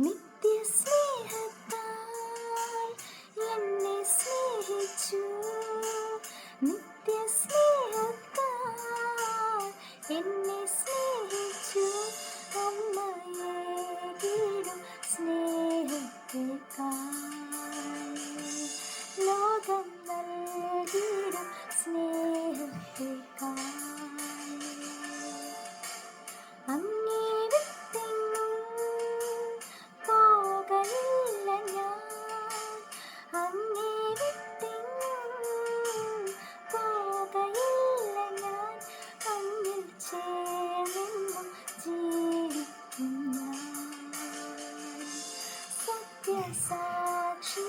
നിത്യസ്നേഹത്താൽ എന്നെ സ്നേഹിച്ചു. നിത്യസ്നേഹത്താൽ എന്നെ സ്നേഹിച്ചു. അമ്മയേകിടും സ്നേഹത്തെക്കാൾ ലോകം നൽകിയിടും സ്നേഹത്തെക്കാൾ साक्षी